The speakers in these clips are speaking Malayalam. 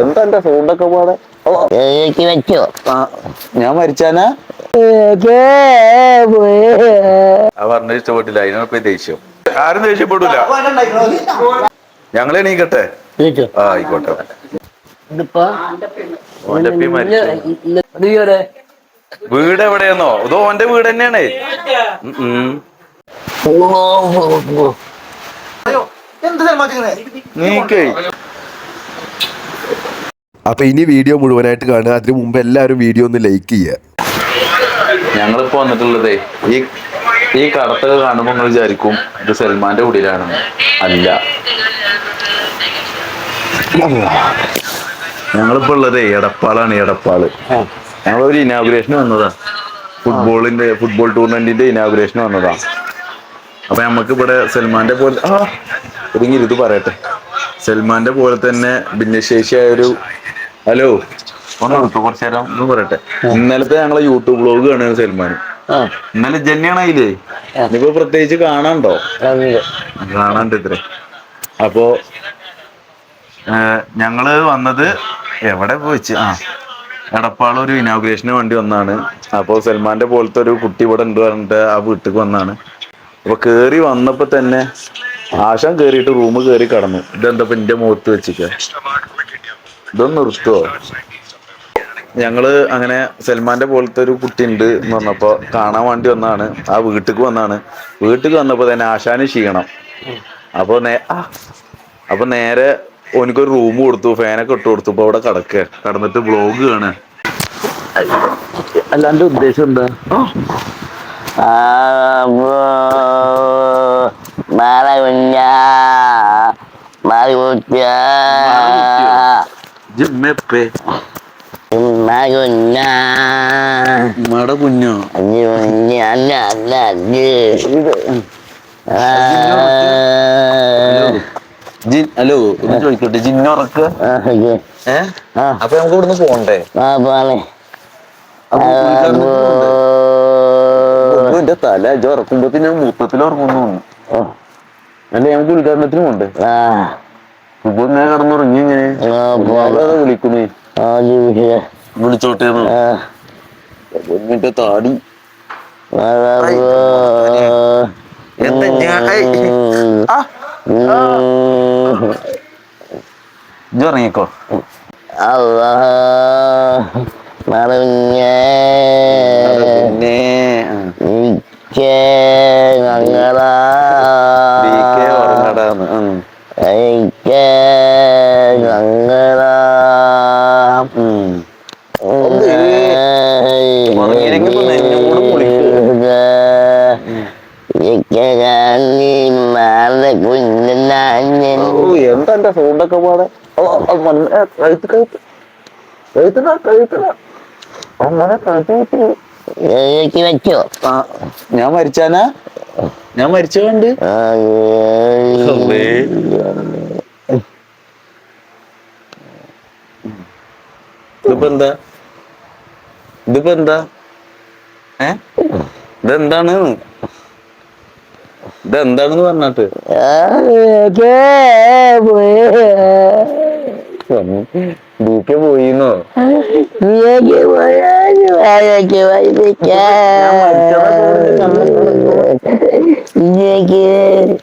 എന്താ എന്റെ സൗണ്ടൊക്കെ പാടെ? ഓ, ഏക്ക് വെച്ചോ. ഞാൻ മരിച്ചാനാ? പറഞ്ഞ ഇഷ്ടപ്പെട്ടില്ല. ദേഷ്യം. ആരും ദേഷ്യപ്പെടില്ല ഞങ്ങളെ നീക്കട്ടെ കേട്ടോ ആ ആയിക്കോട്ടെ വീട് എവിടെയെന്നോ? ഇതോ ഓന്റെ വീട് തന്നെയാണ്. നീക്കേ. അപ്പൊ ഇനി വീഡിയോ മുഴുവനായിട്ട് കാണുക. അതിന് മുമ്പ് എല്ലാവരും വീഡിയോ ഒന്ന് ലൈക്ക് ചെയ്യുക. ഞങ്ങളിപ്പോ വന്നിട്ടുള്ളതേ ഈ ഈ കടത്തൊക്കെ കാണുമ്പോ നിങ്ങൾ വിചാരിക്കും ഇത് സൽമാന്റെ കുടിയിലാണെന്ന്. അല്ല. ഞങ്ങളിപ്പോ ഉള്ളതേ എടപ്പാളാണ് എടപ്പാൾ. ഞങ്ങളൊരു ഇനാഗുറേഷൻ വന്നതാ. ഫുട്ബോളിന്റെ ഫുട്ബോൾ ടൂർണമെന്റിന്റെ ഇനാഗുറേഷൻ വന്നതാ. അപ്പൊ നമുക്ക് ഇവിടെ സൽമാന്റെ പോലെ ആ ഒതുങ്ങി ഇത് പറയട്ടെ. സൽമാന്റെ പോലെ തന്നെ ഭിന്നശേഷിയായ ഒരു ഹലോ കുറച്ചു നേരം ഒന്ന് പറയട്ടെ. ഇന്നലത്തെ ഞങ്ങളെ യൂട്യൂബ് ബ്ലോഗ് ആണ് സൽമാൻ ഇന്നലെ ജന്നെയാണ് അതിലേ. ഇനിയിപ്പോ പ്രത്യേകിച്ച് കാണാണ്ടോ കാണാണ്ട് ഇത്രേ. അപ്പോ ഞങ്ങൾ വന്നത് എവിടെ പോയിച്ച്? ആ എടപ്പാൾ ഒരു ഇനോഗ്രേഷന് വേണ്ടി വന്നാണ്. അപ്പോ സൽമാന്റെ പോലത്തെ ഒരു കുട്ടി ഇവിടെ ഉണ്ട് പറഞ്ഞിട്ട് ആ വീട്ടിലേക്ക് വന്നാണ്. അപ്പൊ കേറി വന്നപ്പോ തന്നെ ആശാൻ കേറിയിട്ട് റൂം കേറി കടന്നു. ഇതെന്താ എന്റെ മുഖത്ത് വെച്ചിക്ക ഇതൊന്ന് നിർത്തുവോ ഞങ്ങൾ അങ്ങനെ സൽമാന്റെ പോലത്തെ ഒരു കുട്ടി ഉണ്ട് എന്ന് പറഞ്ഞപ്പോ കാണാൻ വേണ്ടി വന്നാണ്. ആ വീട്ടിക്ക് വന്നാണ്. വീട്ടിക്ക് വന്നപ്പോ തന്നെ ആശാന് ക്ഷീണം. അപ്പൊ നേ ആ അപ്പൊ നേരെ ഒനിക്കൊരു റൂം കൊടുത്തു ഫാനൊക്കെ ഇട്ട് കൊടുത്തു. ഇപ്പൊ അവിടെ കടക്ക. കടന്നിട്ട് ബ്ലോഗ് കാണാ അല്ലാണ്ട് ഉദ്ദേശം എന്താ? കുഞ്ഞ. ജിമ്മപ്പേ കുഞ്ഞ. അല്ല ജിൻ ഹലോ. ഒന്ന് ചോദിക്കട്ടെ ജിന്നുറക്ക ആ ഓക്കേ. ഏ? ആ. അപ്പൊ നമുക്ക് ഇവിടുന്ന് പോണ്ടേ? ആ പോണേ എന്റെ തല ഇജ ഉറക്കുമ്പോത്തിന് മൂത്തത്തിൽ ഉറങ്ങുന്നു. അല്ലെ നമുക്ക് ഉദ്ഘാടനത്തിന് പോണ്ടേ? ഇപ്പൊ ഇങ്ങനെ കടന്നുറങ്ങി ഇങ്ങനെ. വിളിക്കുന്നേ? വിളിച്ചോട്ടെ എന്നിട്ട് താടി. എന്താ ഞാൻ ഉറങ്ങിക്കോ. മറിഞ്ഞേ പിന്നെ എന്താ എന്റെ സൗണ്ടൊക്കെ പാടെ? കഴുത്ത് കഴുത്ത്. കഴുത്തിടാ കഴുത്തിടാ വെച്ചോ. ഞാൻ മരിച്ചാനാ? ഞാൻ മരിച്ചോണ്ട്. ഇതിപ്പോ എന്താ? ഇതിപ്പോ എന്താ? ഏ? ഇതെന്താണ്? ഇതെന്താണെന്ന് പറഞ്ഞിട്ട്? ഡീക്കെ പോയിന്നോ?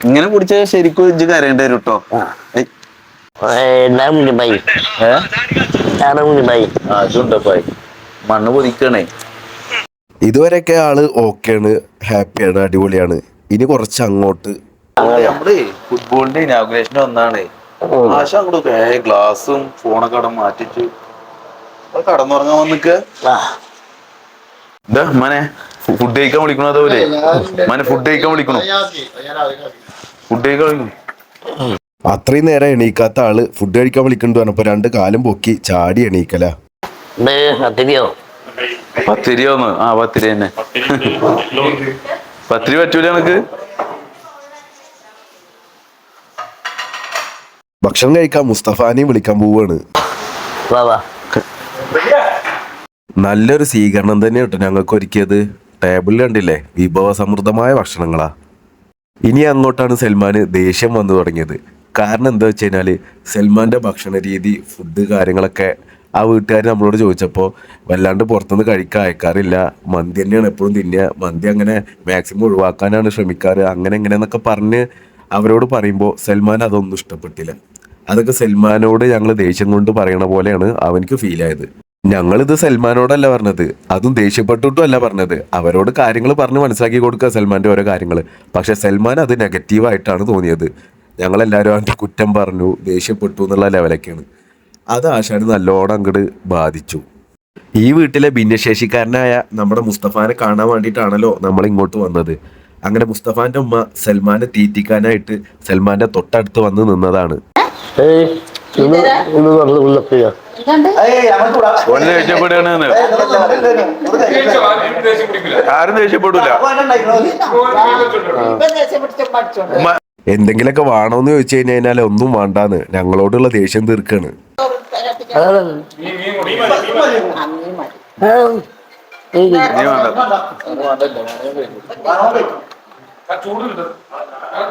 ഇങ്ങനെ പിടിച്ച ശരിക്കും ഇജ്ജ് കരയേണ്ടി വരും കേട്ടോ മണ്ണ് പൊതിക്കണേ ഇതുവരെയൊക്കെ ആൾ ഓക്കെയാണ് ഹാപ്പിയാണ് അടിപൊളിയാണ്. ഇനി കുറച്ച് അങ്ങോട്ട് നമ്മൾ ഫുട്ബോളിന്റെ ഇനാഗുറേഷൻ ഒന്നാണ്. ആശ അങ്ങോട്ട് ഗ്ലാസും ഫോണൊക്കെ അവിടെ മാറ്റിച്ച്. കടന്നുറങ്ങാൻ വന്നിക്ക എന്താ മനെ ഫുഡ് കഴിക്കാൻ വിളിക്കണോ അതുപോലെ മനെ ഫുഡ് കഴിക്കാൻ വിളിക്കണോ? ഫുഡ് കഴിക്കാൻ വിളിക്കണോ? അത്രയും നേരം എണീക്കാത്ത ആൾ ഫുഡ് കഴിക്കാൻ വിളിക്കണ്ടു പറഞ്ഞപ്പോ രണ്ട് കാലും പൊക്കി ചാടി എണീക്കല. പത്തിരിയോ? പത്തിരിയോന്ന്. ആ പത്തിരി തന്നെ. പത്തിരി പറ്റൂല എനക്ക് ഭക്ഷണം കഴിക്കാൻ മുസ്തഫാനെയും വിളിക്കാൻ പോവാണ്. നല്ലൊരു സ്വീകരണം തന്നെ കേട്ടോ ഞങ്ങൾക്ക് ഒരുക്കിയത്. ടേബിളിൽ കണ്ടില്ലേ? വിഭവസമൃദ്ധമായ ഭക്ഷണങ്ങളാ. ഇനി അങ്ങോട്ടാണ് സൽമാന് ദേഷ്യം വന്നു തുടങ്ങിയത്. കാരണം എന്താ വെച്ച് കഴിഞ്ഞാൽ സൽമാന്റെ ഭക്ഷണ രീതി ഫുഡ് കാര്യങ്ങളൊക്കെ ആ വീട്ടുകാർ നമ്മളോട് ചോദിച്ചപ്പോൾ വല്ലാണ്ട് പുറത്തുനിന്ന് കഴിക്കാൻ അയക്കാറില്ല. മന്തി തന്നെയാണ് എപ്പോഴും തിന്നുക. മന്തി അങ്ങനെ മാക്സിമം ഒഴിവാക്കാനാണ് ശ്രമിക്കാറ്. അങ്ങനെ എങ്ങനെയെന്നൊക്കെ പറഞ്ഞ് അവരോട് പറയുമ്പോൾ സൽമാൻ അതൊന്നും ഇഷ്ടപ്പെട്ടില്ല. അതൊക്കെ സൽമാനോട് ഞങ്ങൾ ദേഷ്യം കൊണ്ട് പറയണ പോലെയാണ് അവനക്ക് ഫീൽ ആയത്. ഞങ്ങളിത് സൽമാനോടല്ല പറഞ്ഞത്. അതും ദേഷ്യപ്പെട്ടിട്ടും അല്ല പറഞ്ഞത്. അവരോട് കാര്യങ്ങൾ പറഞ്ഞ് മനസ്സിലാക്കി കൊടുക്കുക സൽമാന്റെ ഓരോ കാര്യങ്ങൾ പക്ഷെ സൽമാൻ അത് നെഗറ്റീവായിട്ടാണ് തോന്നിയത്. ഞങ്ങളെല്ലാവരും അവന്റെ കുറ്റം പറഞ്ഞു ദേഷ്യപ്പെട്ടു എന്നുള്ള ലെവലൊക്കെയാണ്. അത് ആശാന് നല്ലോണം അങ്ങോട്ട് ബാധിച്ചു. ഈ വീട്ടിലെ ഭിന്നശേഷിക്കാരനായ നമ്മുടെ മുസ്തഫാനെ കാണാൻ വേണ്ടിയിട്ടാണല്ലോ നമ്മൾ ഇങ്ങോട്ട് വന്നത്. അങ്ങനെ മുസ്തഫാന്റെ ഉമ്മ സൽമാനെ തീറ്റിക്കാനായിട്ട് സൽമാന്റെ തൊട്ടടുത്ത് വന്ന് നിന്നതാണ്. എന്തെങ്കിലൊക്കെ ആരും എന്തെങ്കിലുമൊക്കെ വേണോന്ന് ചോദിച്ചു കഴിഞ്ഞാൽ ഒന്നും വേണ്ടാന്ന്. ഞങ്ങളോടുള്ള ദേഷ്യം തീർക്കാണ്. അതാണ്. നീ ഇത് നീ വേണ്ട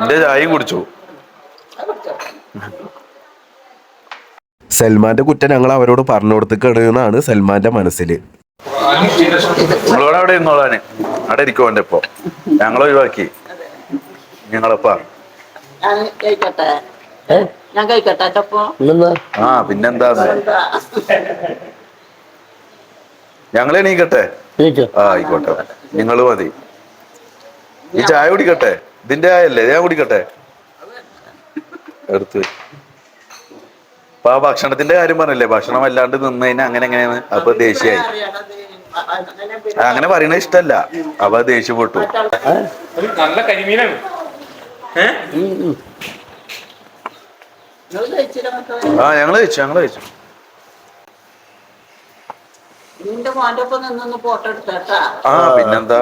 എന്റെ ചായയും കുടിച്ചു. സൽമാന്റെ കുറ്റം ഞങ്ങൾ അവരോട് പറഞ്ഞു കൊടുത്തിക്കാണ് എന്നാണ് സൽമാന്റെ മനസ്സിൽ നിങ്ങളോട് അവിടെ ഇരുന്നോളാന്. അവിടെ ഇരിക്കും എന്റെ ഇപ്പൊ. ഞങ്ങൾ ഒഴിവാക്കി. ഞങ്ങളപ്പാ ഞാൻ കഴിക്കട്ടെ? ആ പിന്നെന്താ ഞങ്ങൾ എണീക്കട്ടെ? ആയിക്കോട്ടെ. നിങ്ങൾ മതി. ഈ ചായ കുടിക്കട്ടെ? ഇതിന്റെ ആയല്ലേ ഞാൻ കുടിക്കട്ടെ? എടുത്ത്. അപ്പൊ ആ ഭക്ഷണത്തിന്റെ കാര്യം പറഞ്ഞില്ലേ? ഭക്ഷണം അല്ലാണ്ട് നിന്ന് കഴിഞ്ഞാൽ അങ്ങനെ എങ്ങനെയാണ്? അപ്പൊ ദേഷ്യായി. അങ്ങനെ പറയണ ഇഷ്ടല്ല. അപ്പൊ ദേഷ്യപ്പെട്ടു നല്ല കരിമീനാണ്. ആ ഞങ്ങൾ കഴിച്ചു ഞങ്ങൾ കഴിച്ചു. നിന്റെ മോന്റെ ഒപ്പം നിന്നൊന്ന് ഫോട്ടോ എടുത്തേട്ടാ ആ പിന്നെന്താ?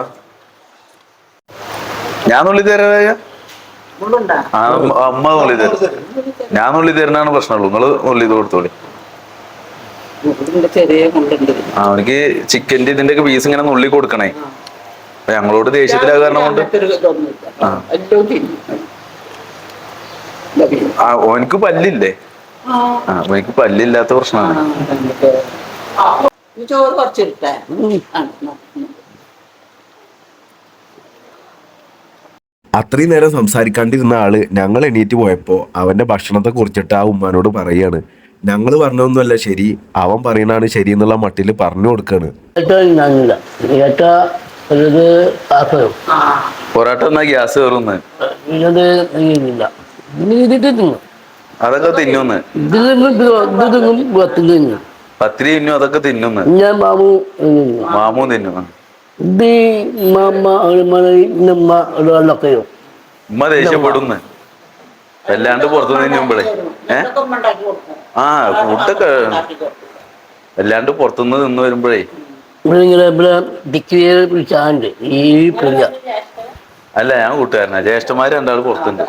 ഞാൻ നുള്ളി തരാ അമ്മ- ഉള്ളി നുള്ളി തരും. ഞാൻ നുള്ളി തരുന്നതാണ് പ്രശ്നമുള്ളൂ. നിങ്ങൾ ഉള്ളി ഇത് കൊടുത്തോളി. ആ അവനിക്ക് ചിക്കന്റെ ഇതിന്റെ ഒക്കെ പീസ് ഇങ്ങനെ ഉള്ളി കൊടുക്കണേ. അപ്പൊ ഞങ്ങളോട് ദേഷ്യത്തിലാ കാരണം കൊണ്ട്. ആ. ഓനിക്ക് പല്ലില്ലേ? ആ, ഓനിക്ക് പല്ലില്ലാത്ത പ്രശ്നമാണ്. ചോറ് കുറച്ചിട്ടേ അത്രയും നേരം സംസാരിക്കാണ്ടിരുന്ന ആൾ ഞങ്ങൾ എണീറ്റ് പോയപ്പോൾ അവന്റെ ഭക്ഷണത്തെ കുറിച്ചിട്ട് ആ ഉമ്മാനോട് പറയാണ്. ഞങ്ങൾ പറഞ്ഞൊന്നുമല്ല ശരി അവൻ പറയുന്നതാണ് ശരി എന്നുള്ള മട്ടിൽ പറഞ്ഞു കൊടുക്കാണ്. പൊറാട്ട എന്നാ ഗ്യാസ് കയറുന്ന് അതൊക്കെ തിന്നുന്ന്. പത്തിരി തിന്നു അതൊക്കെ തിന്നുന്നു. ഞാൻ മാമു മാമു തിന്നു ഒരു വെള്ളക്കയോ ഉമ്മ ദേഷ്യപ്പെടുന്നു. വല്ലാണ്ട് പുറത്തു തിന്നുമ്പോഴേ ഏ? ആ ഫുഡൊക്കെ അല്ലാണ്ട്. വല്ലാണ്ട് പുറത്തുനിന്ന് നിന്ന് വരുമ്പോഴേ ഇവിടെ ഇങ്ങനെ ഇവിടെ ഡിഗ്രി വിളിച്ചാണ്ട് ഈ അല്ല ഞാൻ കൂട്ടുകാരനാ. ജ്യേഷ്ഠന്മാർ രണ്ടാൾ പുറത്തുണ്ട്.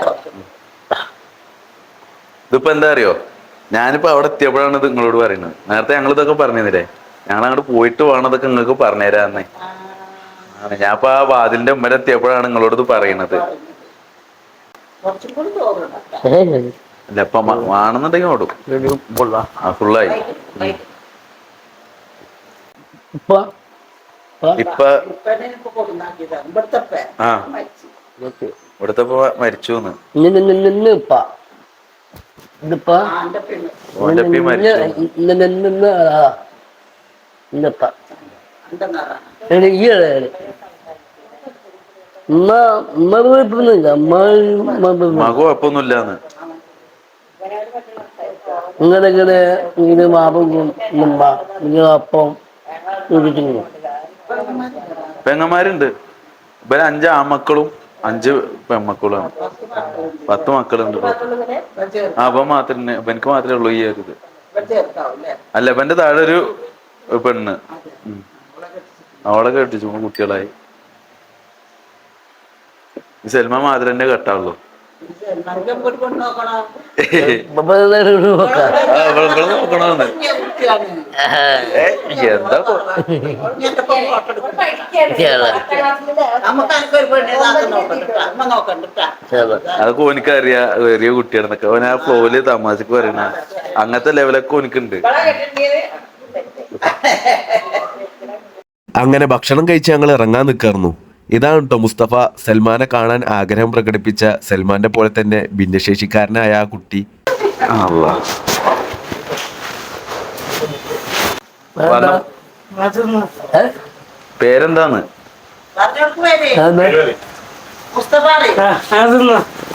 ഇതിപ്പോ എന്താ അറിയോ? ഞാനിപ്പോ അവിടെ എത്തിയപ്പോഴാണ് ഇത് നിങ്ങളോട് പറയുന്നത്. നേരത്തെ ഞങ്ങൾ ഇതൊക്കെ പറഞ്ഞില്ലേ ഞങ്ങൾ അങ്ങോട്ട് പോയിട്ട് വേണം ഇതൊക്കെ നിങ്ങൾക്ക് പറഞ്ഞുതരാന്നേ ഞാൻ ഇപ്പൊ ആ വാതിലിന്റെ ഉമ്മര എത്തിയപ്പോഴാണ് നിങ്ങളോട് പറയണത്. അല്ല ഇപ്പൊ വേണമെന്നുണ്ടെങ്കിൽ ഓടും. ആ ഫുള്ളായി ഇപ്പൊ മരിച്ചു. ഇവിടുത്തെ ഓന്റെ മരിച്ചു. ഉമ്മ ഉമ്മ കുഴപ്പമൊന്നുമില്ല ഉമ്മ മകു കുഴപ്പമൊന്നുമില്ലാന്ന് ഇങ്ങനെ ഇങ്ങനെ ഇങ്ങനെ മാപ്പം മുമ്പ ഇങ്ങനെ അപ്പം കുടിക്കുന്നു പെങ്ങന്മാരുണ്ട്. ഇവർ അഞ്ച് ആമക്കളും അഞ്ച് പെമ്മക്കളുമാണ് പത്ത് മക്കളുണ്ട്. ആ അപ്പൊ മാത്രമേ എനിക്ക് മാത്രമേ ഉള്ളൂ ഈ ഒരു ഇത്. അല്ലേ? അല്ല ഇവന്റെ താഴെ ഒരു പെണ്ണ്. ഉം. അവളെ കെട്ടിച്ചു കുട്ടികളായി. സെൽമ മാതിരന്റെ കെട്ടാവുള്ളൂ നമുക്ക് എപ്പോഴും കൊണ്ട് നോക്കണം ആ, ഇവൾ ഇവൾ നോക്കണമെന്ന് കുട്ടിയാണ് എന്താ അതൊക്കെ ഓനിക്ക് അറിയാ വലിയ കുട്ടിയാണെന്നൊക്കെ. ഓൻ ആ ഫ്ലോയിൽ തമാശക്ക് പറയണ അങ്ങനത്തെ ലെവലൊക്കെ ഓനിക്കുണ്ട്. അങ്ങനെ ഭക്ഷണം കഴിച്ച് ഞങ്ങൾ ഇറങ്ങാൻ നിൽക്കായിരുന്നു ഇതാണ് കേട്ടോ മുസ്തഫ സൽമാനെ കാണാൻ ആഗ്രഹം പ്രകടിപ്പിച്ച സൽമാന്റെ പോലെ തന്നെ ഭിന്നശേഷിക്കാരനായ ആ കുട്ടി. പേരെന്താണ്?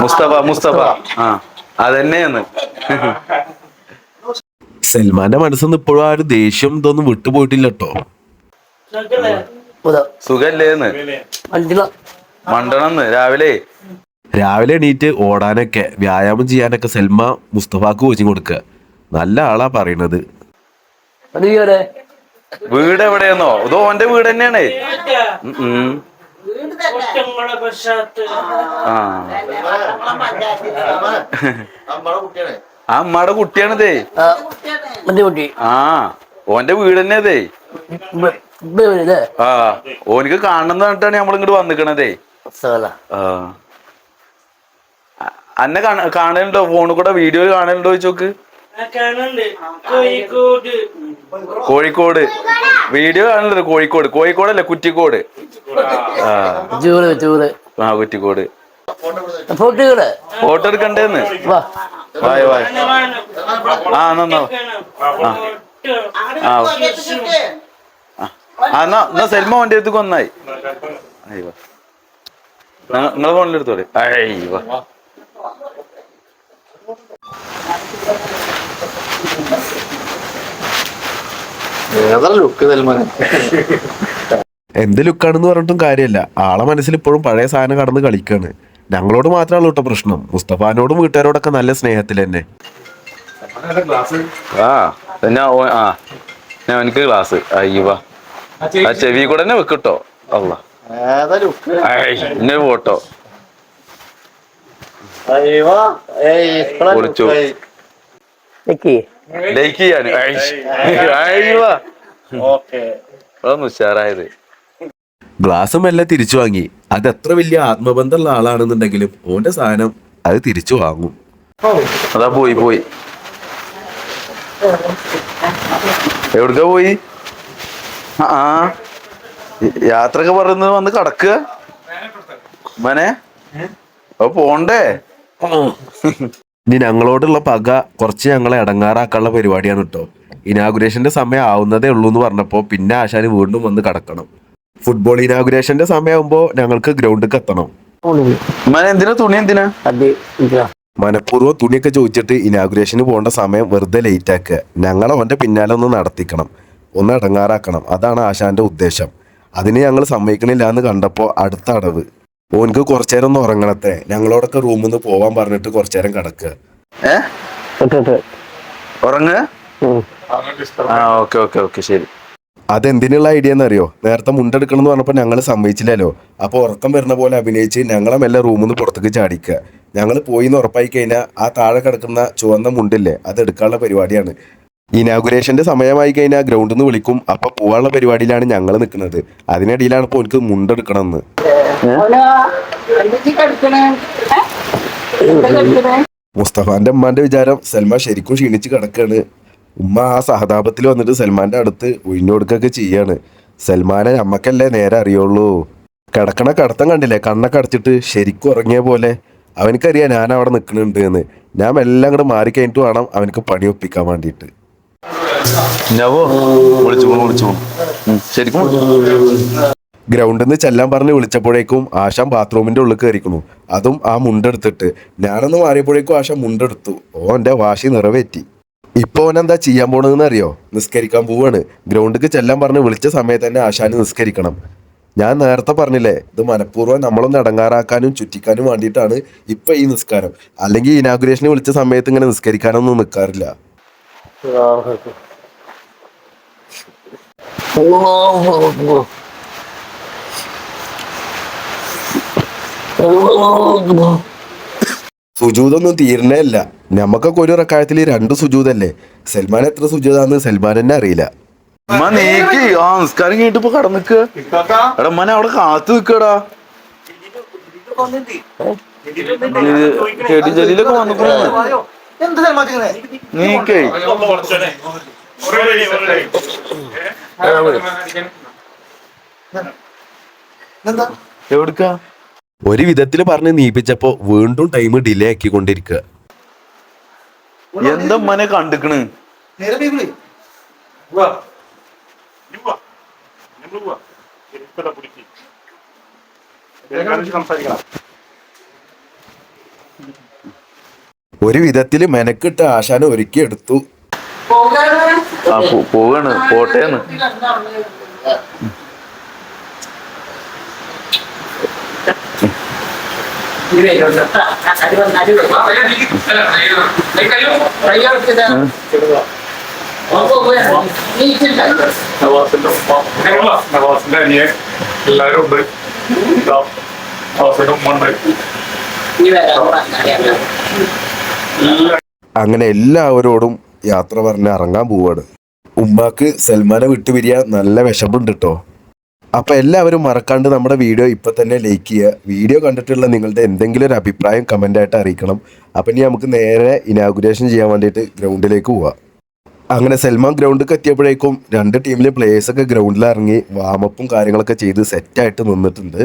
മുസ്തഫ മുസ്തഫ ആ അതന്നെയാണ്. സൽമാന്റെ മനസ്സിന്ന് ഇപ്പോഴും ആ ഒരു ദേഷ്യം ഇതൊന്നും വിട്ടുപോയിട്ടില്ല കേട്ടോ. സുഖല്ലേന്ന്. മണ്ടണെന്ന് രാവിലെ? രാവിലെ എണീറ്റ് ഓടാനൊക്കെ വ്യായാമം ചെയ്യാനൊക്കെ സെൽമ മുസ്തഫാക്ക് കോച്ചിങ് കൊടുക്ക നല്ല ആളാ പറയണത്. വീട് എവിടെയെന്നോ? ഇതോ ഓന്റെ വീട് തന്നെയാണ്. അമ്മടെ ആ അമ്മയുടെ കുട്ടിയാണിതേ ആ, കുട്ടിയാണ് മണ്ടി കുട്ടി. ആ ഓന്റെ വീട് തന്നെ അതേ ഇബ്ബ- ഇബ്ബ ഇവനില്ലേ? ആ ഓനിക്ക് കാണണം പറഞ്ഞിട്ടാണ് നമ്മൾ ഇങ്ങോട്ട് വന്നിക്കണതേ. അന്നെ കാണ- കാണലുണ്ടോ? ഫോണിൽ കൂടെ വീഡിയോ കാണലുണ്ടോ ചോക്ക് കോഴിക്കോട്. വീഡിയോ കാണലുണ്ട്? കോഴിക്കോട്. കോഴിക്കോട് കോഴിക്കോടല്ലേ? കുറ്റിക്കോട്. ആ. കുറ്റിക്കോട്. ഫോട്ടോ എടുക്കണ്ടേന്ന്? വാ. വായ വായ. ആ നന്നോ ആ. എന്നാ എന്നാ സെൽമ വണ്ടി എടുത്ത് കൊന്നായി അയ്യോ. നിങ്ങളെ ഫോണിലെടുത്തോളെ അയ്യോ. എന്ത് ലുക്കാണെന്ന് പറഞ്ഞിട്ടും കാര്യമല്ല. ആളെ മനസ്സിൽ ഇപ്പോഴും പഴയ സാധനം കടന്ന് കളിക്കാണ്. ഞങ്ങളോട് മാത്രമല്ല കേട്ടോ പ്രശ്നം. മുസ്തഫാനോടും വീട്ടുകാരോടൊക്കെ നല്ല സ്നേഹത്തിൽ തന്നെ. ആ പിന്നെ ഓ- ആ. ഞാൻ എനിക്ക് ക്ലാസ് അയ്യോ. ആ ചെവി കൂടെ തന്നെ വെക്കട്ടോ അല്ല ഇന്നെ ഫോട്ടോ എല്ലാം നിക്കി ലൈക്ക്. ചെയ്യാൻ അയ്യോ. അതൊന്നും ഉഷാറായത്. ഗ്ലാസ് മെല്ലെ തിരിച്ചു വാങ്ങി. അത് എത്ര വലിയ ആത്മബന്ധമുള്ള ആളാണെന്നുണ്ടെങ്കിലും ഓന്റെ സാധനം അത് തിരിച്ചു വാങ്ങും. അതാ പോയി പോയി. എവിടുക്ക പോയി? ആ. യാത്രയ്ക്ക് പറയുന്നത് വന്ന് കടക്കുക മനെ. അപ്പൊ പോണ്ടേ. ഇനി ഞങ്ങളോടുള്ള പക കുറച്ച് ഞങ്ങളെ ഇടങ്ങാറാക്കാനുള്ള പരിപാടിയാണ് കേട്ടോ ഇനാഗുറേഷന്റെ സമയം ആവുന്നതേ ഉള്ളൂ എന്ന് പറഞ്ഞപ്പോൾ പിന്നെ ആശാന് വീണ്ടും വന്ന് കടക്കണം. ഫുട്ബോൾ ഇനാഗുറേഷന്റെ സമയമാകുമ്പോൾ ഞങ്ങൾക്ക് ഗ്രൗണ്ടിലേക്ക് എത്തണം. എന്തിനാ തുണി എന്തിനാ. മനഃപൂർവം തുണിയൊക്കെ ചോദിച്ചിട്ട് ഇനാഗുറേഷന് പോകേണ്ട സമയം വെറുതെ ലേറ്റ് ആക്കുക. ഞങ്ങളെ അവന്റെ പിന്നാലെ ഒന്ന് നടത്തിക്കണം. ഒന്ന് ഇടങ്ങാറാക്കണം അതാണ് ആശാന്റെ ഉദ്ദേശം. അതിനെ ഞങ്ങൾ സമ്മതിക്കണില്ല എന്ന് കണ്ടപ്പോൾ അടുത്ത അടവ്. ഓൻക്ക് കുറച്ചേരം ഒന്ന് ഉറങ്ങണത്തെ. ഞങ്ങളോടൊക്കെ റൂമിൽ നിന്ന് പോവാൻ പറഞ്ഞിട്ട് കിടക്കുക ഓക്കെ ഓക്കെ ശരി. അതെന്തിനുള്ള ഐഡിയ എന്നറിയോ? നേരത്തെ മുണ്ടെടുക്കണം എന്ന് പറഞ്ഞപ്പോൾ ഞങ്ങൾ സമ്മതിച്ചില്ലല്ലോ. അപ്പോൾ ഉറക്കം വരുന്ന പോലെ അഭിനയിച്ച് ഞങ്ങളെ മെല്ലെ റൂമിൽ നിന്ന് പുറത്തേക്ക് ചാടിക്കുക ഞങ്ങൾ പോയി എന്ന് ഉറപ്പായി കഴിഞ്ഞാൽ ആ താഴെ കിടക്കുന്ന ചുവന്ന മുണ്ടില്ലേ അത് എടുക്കാനുള്ള പരിപാടിയാണ്. ഇനാഗുറേഷന്റെ സമയമായി കഴിഞ്ഞാൽ ഗ്രൗണ്ടിൽ നിന്ന് വിളിക്കും. അപ്പൊ പോവാനുള്ള പരിപാടിയിലാണ് ഞങ്ങൾ നിൽക്കുന്നത് അതിനിടയിലാണ് ഇപ്പോൾ എനിക്ക് മുണ്ടെടുക്കണം എന്ന് ഓലോ എന്തൊക്കെ കളിക്കണേ ഏ? എന്താ കളിക്കണേ മുസ്തഫാന്റെ ഉമ്മാന്റെ വിചാരം സൽമാൻ ശരിക്കും ക്ഷീണിച്ച് കിടക്കാണ്. ഉമ്മ ആ സഹതാപത്തിൽ വന്നിട്ട് സൽമാന്റെ അടുത്ത് ഒഴിഞ്ഞു കൊടുക്കുകയൊക്കെ ചെയ്യാണ്. സൽമാനെ അമ്മക്കല്ലേ നേരെ അറിയുള്ളൂ. കിടക്കണ കടത്തം കണ്ടില്ലേ? കണ്ണൊക്കെ അടച്ചിട്ട് ശരിക്കും ഉറങ്ങിയ പോലെ. അവനക്കറിയാം ഞാൻ അവിടെ നിൽക്കുന്നുണ്ട് എന്ന്. ഞാൻ എല്ലാം കൂടെ മാറിക്കഴിഞ്ഞിട്ട് വേണം അവനക്ക് പണി ഒപ്പിക്കാൻ വേണ്ടിയിട്ട്. ശരിക്കും ഗ്രൗണ്ടിൽ നിന്ന് ചെല്ലാൻ പറഞ്ഞ് വിളിച്ചപ്പോഴേക്കും ആശാൻ ബാത്റൂമിന്റെ ഉള്ളിൽ കയറിക്കണു അതും ആ മുണ്ടെടുത്തിട്ട്. ഞാനൊന്ന് മാറിയപ്പോഴേക്കും ആശാൻ മുണ്ടെടുത്തു. ഓ എന്റെ വാശി നിറവേറ്റി. ഇപ്പൊ ഓൻ എന്താ ചെയ്യാൻ പോണതെന്ന് അറിയോ? നിസ്കരിക്കാൻ പോവാണ്. ഗ്രൗണ്ടിക്ക് ചെല്ലാൻ പറഞ്ഞ് വിളിച്ച സമയത്ത് തന്നെ ആശാന് നിസ്കരിക്കണം. ഞാൻ നേരത്തെ പറഞ്ഞില്ലേ ഇത് മനഃപൂർവം നമ്മളൊന്ന് ഇടങ്ങാറാക്കാനും ചുറ്റിക്കാനും വേണ്ടിയിട്ടാണ് ഇപ്പൊ ഈ നിസ്കാരം. അല്ലെങ്കിൽ ഇനാഗുറേഷന് വിളിച്ച സമയത്ത് ഇങ്ങനെ നിസ്കരിക്കാനൊന്നും നിൽക്കാറില്ല സുജൂതൊന്നും തീരണേ അല്ല നമുക്കൊക്കെ ഒരു റക്കായത്തിൽ രണ്ട് സുജൂതല്ലേ? സൽമാൻ എത്ര സുജൂതാന്ന് സൽമാൻ തന്നെ അറിയില്ല. ഉമ്മ നീക്ക് ആ നിസ്കാരം കഴിഞ്ഞിട്ട് ഇപ്പൊ കടന്നിക്ക് എടാ ഉമ്മനെ അവിടെ കാത്തു നിക്കടാ ചെടി ചെടിയിലൊക്കെ വന്നിക്കണ എന്ത് സൽമാറ്റിങ്ങനെ നീക്കേ. എന്താ? എവിടുക്കാ? ഒരു വിധത്തിൽ പറഞ്ഞ് നീപ്പിച്ചപ്പോ വീണ്ടും ടൈം ഡിലേ ആക്കിക്കൊണ്ടിരിക്കുക എന്താ മനെ കണ്ടിക്കണ്? സംസാരിക്കണം? ഒരു വിധത്തിൽ മെനക്കിട്ട് ആശാന ഒരുക്കി എടുത്തു. ആ പോവാണ്. പോട്ടേന്ന്. നവാസിന്റെ എല്ലാരും ഉണ്ട് നവാസിന്റെ ഉമ്മ ഉണ്ട് അങ്ങനെ എല്ലാവരോടും യാത്ര പറഞ്ഞ് ഇറങ്ങാൻ പോവാണ്. ഉമ്മാക്ക് സൽമാനെ വിട്ടുപിരിയാൻ നല്ല വിഷമുണ്ട് കേട്ടോ അപ്പൊ എല്ലാവരും മറക്കാണ്ട് നമ്മുടെ വീഡിയോ ഇപ്പൊ തന്നെ ലൈക്ക് ചെയ്യുക. വീഡിയോ കണ്ടിട്ടുള്ള നിങ്ങളുടെ എന്തെങ്കിലും ഒരു അഭിപ്രായം കമന്റ് ആയിട്ട് അറിയിക്കണം. അപ്പൊ ഇനി നമുക്ക് നേരെ ഇനാഗുറേഷൻ ചെയ്യാൻ വേണ്ടിയിട്ട് ഗ്രൗണ്ടിലേക്ക് പോവാം. അങ്ങനെ സൽമാൻ ഗ്രൗണ്ടിൽ എത്തിയപ്പോഴേക്കും രണ്ട് ടീമിലെ പ്ലേയേഴ്സൊക്കെ ഗ്രൗണ്ടിൽ ഇറങ്ങി വാമപ്പും കാര്യങ്ങളൊക്കെ ചെയ്ത് സെറ്റായിട്ട് നിന്നിട്ടുണ്ട്.